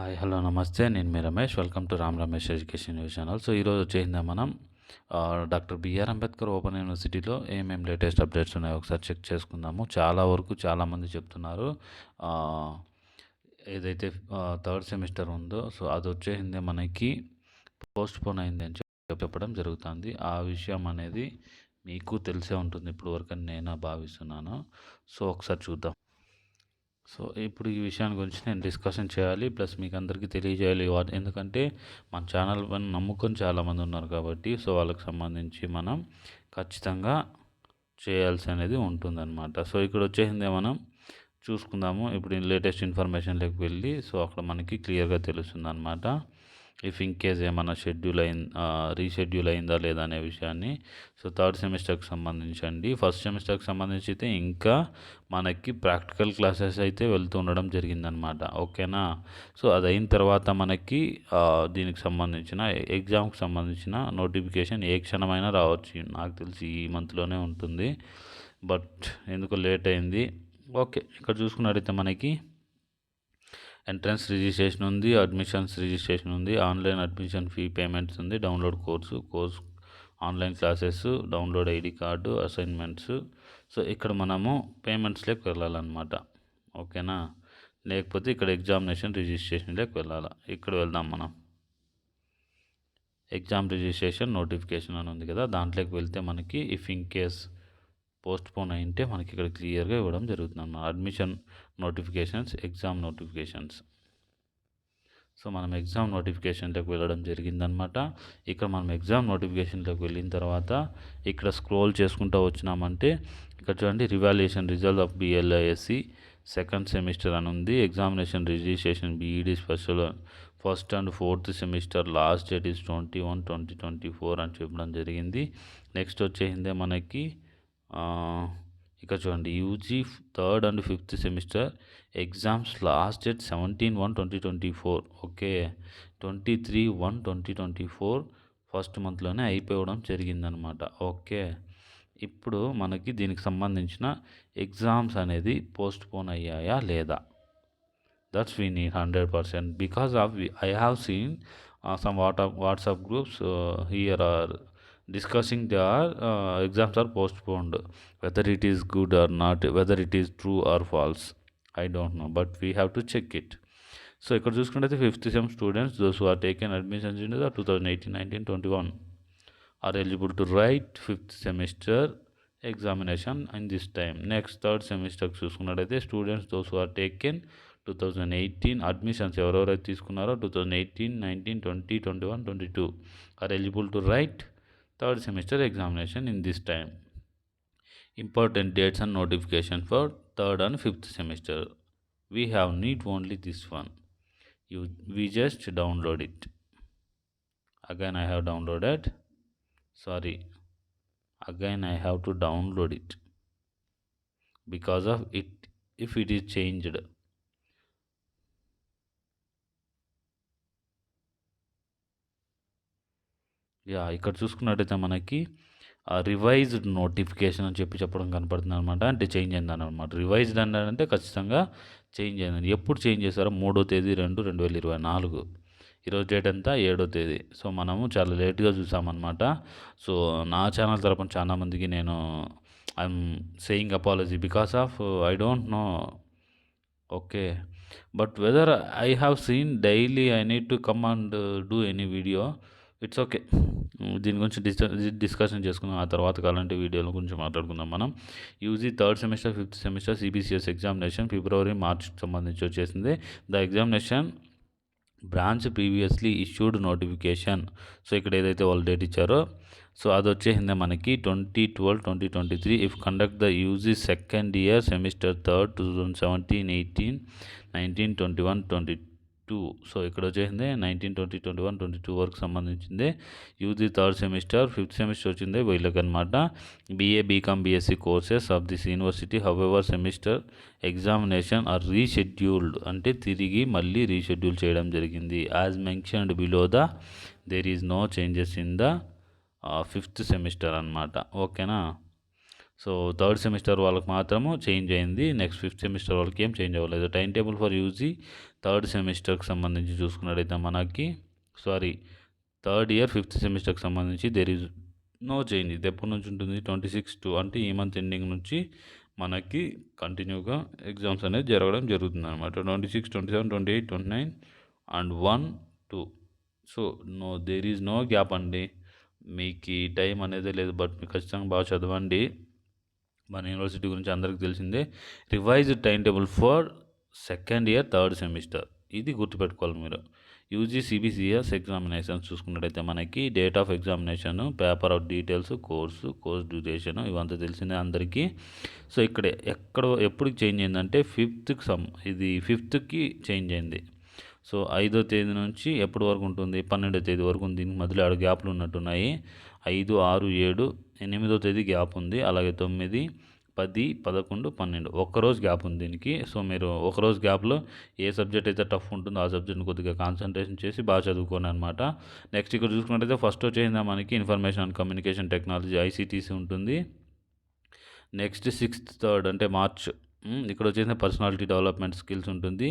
Hi hello నమస్తే. నేను మీ Ramesh. Welcome to Ram Ramesh education news channel so ఈరోజు వచ్చేసిందా మనం డాక్టర్ బిఆర్ అంబేద్కర్ ఓపెన్ యూనివర్సిటీలో ఏమేమి లేటెస్ట్ అప్డేట్స్ ఉన్నాయో ఒకసారి చెక్ చేసుకుందాము. చాలా వరకు చాలామంది చెప్తున్నారు. ఏదైతే థర్డ్ సెమిస్టర్ ఉందో సో అది వచ్చేసిందే మనకి పోస్ట్ పోన్ అయింది అని చెప్పడం జరుగుతుంది. ఆ విషయం అనేది మీకు తెలిసే ఉంటుంది. ఇప్పుడు వరకు అని నేను భావిస్తున్నాను. సో ఒకసారి చూద్దాం. సో ఇప్పుడు ఈ విషయాన్ని గురించి నేను డిస్కషన్ చేయాలి. ప్లస్ మీకు అందరికీ తెలియజేయాలి ఎందుకంటే మన ఛానల్ పైన నమ్ముకొని చాలామంది ఉన్నారు కాబట్టి సో వాళ్ళకి సంబంధించి మనం ఖచ్చితంగా చేయాల్సి అనేది ఉంటుందన్నమాట. సో ఇక్కడ వచ్చేసిందే మనం చూసుకుందాము. ఇప్పుడు లేటెస్ట్ ఇన్ఫర్మేషన్లోకి వెళ్ళి సో అక్కడ మనకి క్లియర్గా తెలుస్తుంది అనమాట ఇఫ్ ఇన్ కేస్ ఏమైనా షెడ్యూల్ అయిన రీషెడ్యూల్ అయిందా లేదా అనే విషయాన్ని సో థర్డ్ సెమిస్టర్కి సంబంధించండి. ఫస్ట్ సెమిస్టర్కి సంబంధించి అయితే ఇంకా మనకి ప్రాక్టికల్ క్లాసెస్ అయితే వెళ్తూ ఉండడం జరిగిందనమాట ఓకేనా? సో అది అయిన తర్వాత మనకి దీనికి సంబంధించిన ఎగ్జామ్కి సంబంధించిన నోటిఫికేషన్ ఏ క్షణమైనా రావచ్చు. నాకు తెలిసి ఈ మంత్లోనే ఉంటుంది. బట్ ఎందుకు లేట్ అయింది. ఓకే ఇక్కడ చూసుకున్నట్టయితే మనకి ఎంట్రన్స్ రిజిస్ట్రేషన్ ఉంది అడ్మిషన్స్ రిజిస్ట్రేషన్ ఉంది ఆన్లైన్ అడ్మిషన్ ఫీ పేమెంట్స్ ఉంది download course course online classes download ID card assignments. So ఇక్కడ మనము పేమెంట్స్లోకి వెళ్ళాలన్నమాట. ఓకేనా? లేకపోతే ఇక్కడ ఎగ్జామినేషన్ రిజిస్ట్రేషన్లోకి వెళ్ళాలి. ఇక్కడ వెళ్దాం మనం. ఎగ్జామ్ రిజిస్ట్రేషన్ నోటిఫికేషన్ అని ఉంది కదా దాంట్లోకి వెళ్తే మనకి if in case postpone అయింటే మనకి ఇక్కడ క్లియర్గా ఇవ్వడం జరుగుతుంది అన్నమాట admission notifications exam notifications. So మనం ఎగ్జామ్ నోటిఫికేషన్లోకి వెళ్ళడం జరిగిందనమాట ఇక్కడ మనం ఎగ్జామ్ నోటిఫికేషన్లోకి వెళ్ళిన తర్వాత ఇక్కడ స్క్రోల్ చేసుకుంటూ వచ్చినామంటే ఇక్కడ చూడండి revaluation result of BLISc second semester అని ఉంది. Examination registration BEd special first and fourth semester last date is twenty one twenty twenty four అని చెప్పడం జరిగింది. నెక్స్ట్ వచ్చేసిందే మనకి ఇక్కడ చూడండి UG third and fifth semester exams last date seventeen one twenty twenty four okay twenty three one twenty twenty four first మంత్లోనే అయిపోవడం జరిగిందనమాట okay ఇప్పుడు మనకి దీనికి సంబంధించిన ఎగ్జామ్స్ అనేది పోస్ట్ పోన్ అయ్యాయా లేదా? That's we need hundred percent because of I have seen some what WhatsApp groups here are discussing their uh, exams are postponed. Whether it is good or not whether it is true or false i don't know but we have to check it. So ఇక్కడ చూసుకుంటే fifth sem students those who are taken admissions in two thousand eighteen nineteen twenty one are eligible to write fifth semester examination in this time next third సెమిస్టర్కి చూసుకున్నట్టయితే students those who are taken two thousand eighteen admissions ఎవరెవరైతే తీసుకున్నారో two thousand eighteen nineteen twenty twenty one twenty two are eligible to write third semester examination in this time. Important dates and notification for third and fifth semester. We have need only this one. You we just download it. Again i have downloaded. Sorry. Again i have to download it. Because of it if it is changed yeah ఇక్కడ చూసుకున్నట్టయితే మనకి revised notification అని చెప్పి చెప్పడం కనపడుతుంది అనమాట అంటే change అయిందని అనమాట రివైజ్డ్ అంటే ఖచ్చితంగా చేంజ్ అయిందని ఎప్పుడు చేంజ్ చేశారో? మూడో తేదీ రెండు రెండు వేల ఇరవై నాలుగు. ఈరోజు డేట్ అంతా ఏడో తేదీ. సో మనము చాలా లేట్గా చూసామన్నమాట. సో నా ఛానల్ తరపున చాలా మందికి నేను I'm saying apology because of I don't know okay but whether I have seen daily I need to come and do any video it's okay mm, దీని గురించి డిస్ డిస్కషన్ చేసుకుందాం. ఆ తర్వాత కాలంటే వీడియోల గురించి మాట్లాడుకుందాం మనం. UG third semester fifth semester CBCS examination ఫిబ్రవరి మార్చ్కి సంబంధించి వచ్చేసింది. The examination branch previously issued notification. So ఇక్కడ ఏదైతే వాళ్ళు డేట్ ఇచ్చారో సో అది వచ్చేసిందే మనకి twenty twelve twenty twenty three. If conduct the UG second year semester third two thousand seventeen eighteen nineteen twenty one twenty two so ఇక్కడ వచ్చేసింది nineteen twenty twenty one twenty two వరకు సంబంధించింది. UG third semester fifth semester వచ్చింది వీళ్ళకి అనమాట BA BCom BSc courses of this university however semester examination are rescheduled అంటే తిరిగి మళ్ళీ రీషెడ్యూల్ చేయడం జరిగింది. As mentioned below the there is no changes in the fifth semester అనమాట ఓకేనా? సో థర్డ్ సెమిస్టర్ వాళ్ళకి మాత్రము చేంజ్ అయింది. నెక్స్ట్ ఫిఫ్త్ సెమిస్టర్ వాళ్ళకి ఏం చేంజ్ అవ్వలేదు. Time table for UG third సెమిస్టర్కి సంబంధించి చూసుకున్నట్లయితే మనకి సారీ థర్డ్ ఇయర్ ఫిఫ్త్ సెమిస్టర్కి సంబంధించి దెర్ ఈజ్ నో చేంజ్ ఇది ఎప్పటి నుంచి ఉంటుంది? ట్వంటీ సిక్స్ టు అంటే ఈ మంత్ ఎండింగ్ నుంచి మనకి కంటిన్యూగా ఎగ్జామ్స్ అనేది జరగడం జరుగుతుంది అనమాట twenty six twenty seven twenty eight twenty nine and one two. So no there is no gap అండి. మీకు ఈ టైం అనేది లేదు బట్ మీకు ఖచ్చితంగా బాగా చదవండి. మన యూనివర్సిటీ గురించి అందరికీ తెలిసిందే. Revised time table for second year third semester. ఇది గుర్తుపెట్టుకోవాలి మీరు. యూజీ సిబిసిఎస్ ఎగ్జామినేషన్స్ చూసుకున్నట్టయితే మనకి date of examination paper of details course course duration ఇవంతా తెలిసిందే అందరికీ. సో ఇక్కడ ఎక్కడ ఎప్పుడు చేంజ్ అయిందంటే ఫిఫ్త్కి సమ్ ఇది ఫిఫ్త్కి చేంజ్ అయింది. సో ఐదో తేదీ నుంచి ఎప్పటి వరకు ఉంటుంది? పన్నెండో తేదీ వరకు ఉంది. దీనికి మధ్యలో ఆరు గ్యాప్లు ఉన్నట్టున్నాయి. ఐదు ఆరు ఏడు ఎనిమిదో తేదీ గ్యాప్ ఉంది. అలాగే తొమ్మిది పది పదకొండు పన్నెండు. ఒక్కరోజు గ్యాప్ ఉంది దీనికి. సో మీరు ఒకరోజు గ్యాప్లో ఏ సబ్జెక్ట్ అయితే టఫ్ ఉంటుందో ఆ సబ్జెక్ట్ని కొద్దిగా కాన్సన్ట్రేషన్ చేసి బాగా చదువుకోండి అనమాట నెక్స్ట్ ఇక్కడ చూసుకున్నట్టయితే ఫస్ట్ వచ్చేసిందా మనకి information and communication technology ICTC ఉంటుంది. నెక్స్ట్ సిక్స్త్ థర్డ్ అంటే మార్చ్ ఇక్కడ వచ్చేసింది పర్సనాలిటీ డెవలప్మెంట్ స్కిల్స్ ఉంటుంది.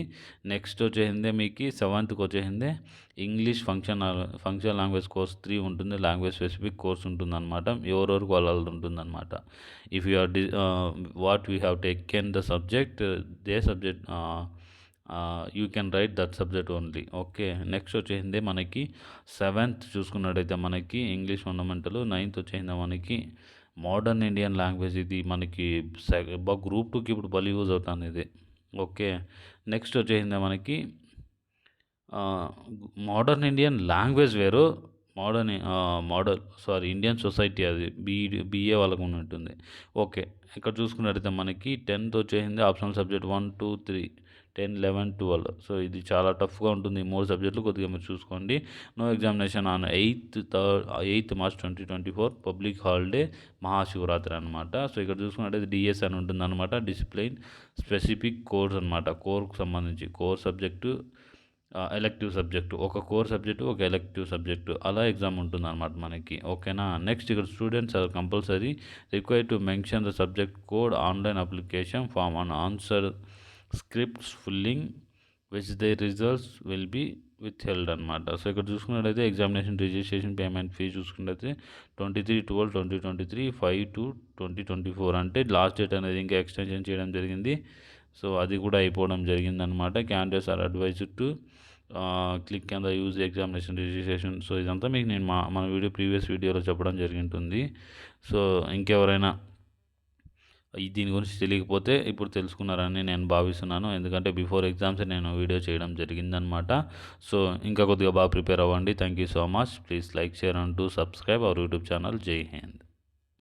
నెక్స్ట్ వచ్చేసిందే మీకు సెవెంత్కి వచ్చేసిందే English function function language course three ఉంటుంది. లాంగ్వేజ్ స్పెసిఫిక్ కోర్స్ ఉంటుంది అనమాట ఎవరెవరికి వాళ్ళది ఉంటుంది అనమాట if you are D what we have taken the subject they subject you can write that subject only okay next వచ్చేసింది మనకి సెవెంత్ చూసుకున్నట్టయితే మనకి ఇంగ్లీష్ ఫండమెంటల్ నైన్త్ వచ్చేసింది మనకి మోడర్న్ ఇండియన్ లాంగ్వేజ్ ఇది మనకి గ్రూప్ టూకి ఇప్పుడు బలి యూజ్ అవుతుంది ఇది. ఓకే. నెక్స్ట్ వచ్చేసింది మనకి మోడర్న్ ఇండియన్ లాంగ్వేజ్ వేరు. Modern model sorry Indian society అది బీ బీఏ వాళ్ళకు ఉన్నట్టుంది. ఓకే. ఇక్కడ చూసుకున్నట్టయితే మనకి టెన్త్ వచ్చేసింది optional subject one two three. Ten eleven twelve. So ఇది చాలా టఫ్గా ఉంటుంది ఈ మూడు సబ్జెక్టులు కొద్దిగా మీరు చూసుకోండి. No examination on eighth third eighth March twenty twenty four public holiday Mahashivratri అనమాట సో ఇక్కడ చూసుకున్నట్టయితే డిఎస్ అని ఉంటుంది అనమాట డిసిప్లైన్ స్పెసిఫిక్ కోర్స్ అనమాట కోర్కు సంబంధించి కోర్ సబ్జెక్టు ఎలెక్టివ్ సబ్జెక్టు. ఒక కోర్ సబ్జెక్టు ఒక ఎలెక్టివ్ సబ్జెక్టు. అలా ఎగ్జామ్ ఉంటుంది అనమాట మనకి. ఓకేనా? నెక్స్ట్ ఇక్కడ students are compulsory require to mention the subject code online application form and answer scripts filling which they results will be withheld అనమాట so ఇక్కడ చూసుకున్నట్టయితే ఎగ్జామినేషన్ రిజిస్ట్రేషన్ పేమెంట్ ఫీ చూసుకున్నట్టయితే twenty three twelve twenty twenty three five to twenty twenty four అంటే last date అనేది ఇంకా extension చేయడం జరిగింది. So అది కూడా అయిపోవడం జరిగిందనమాట candidates are advise to click కింద యూజ్ ఎగ్జామినేషన్ రిజిస్ట్రేషన్ సో ఇదంతా మీకు నేను మా మన వీడియో ప్రీవియస్ వీడియోలో చెప్పడం జరిగింటుంది. సో ఇంకెవరైనా దీని గురించి తెలియకపోతే ఇప్పుడు తెలుసుకున్నారని నేను భావిస్తున్నాను. ఎందుకంటే బిఫోర్ ఎగ్జామ్స్ నేను వీడియో చేయడం జరిగిందనమాట సో ఇంకా కొద్దిగా బాగా ప్రిపేర్ అవ్వండి. Thank you so much please like share and to subscribe our YouTube channel Jai Hind